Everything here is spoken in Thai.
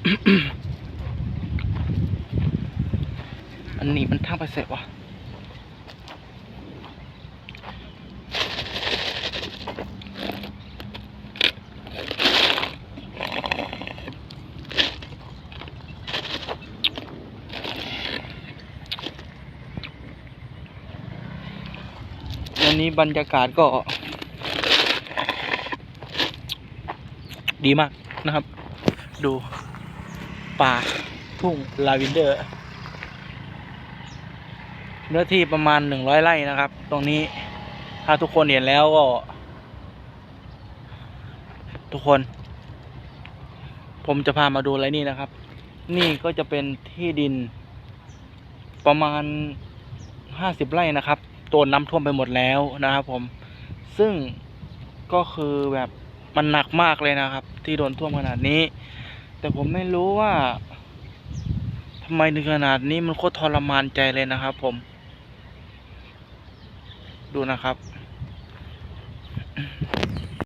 อันนี้มันทางไปเสร็จวะวันนี้บรรยากาศก็ ดีมากนะครับ ดู ป่าทุ่งลาวินเดอร์ เนื้อที่ประมาณหนึ่งร้อยไร่นะครับ ตรงนี้ถ้าทุกคนเห็นแล้วก็ ทุกคน ผมจะพามาดูอะไรนี่นะครับ นี่ก็จะเป็นที่ดิน ประมาณห้าสิบไร่นะครับโดนน้ำท่วมไปหมดแล้วนะครับ ผม ซึ่งก็คือแบบมันหนักมากเลยนะครับ ที่โดนท่วมขนาดนี้ แต่ผมไม่รู้ว่าทำไมถึงขนาดนี้มันโคตรทรมานใจเลยนะครับ ผม ดูนะครับ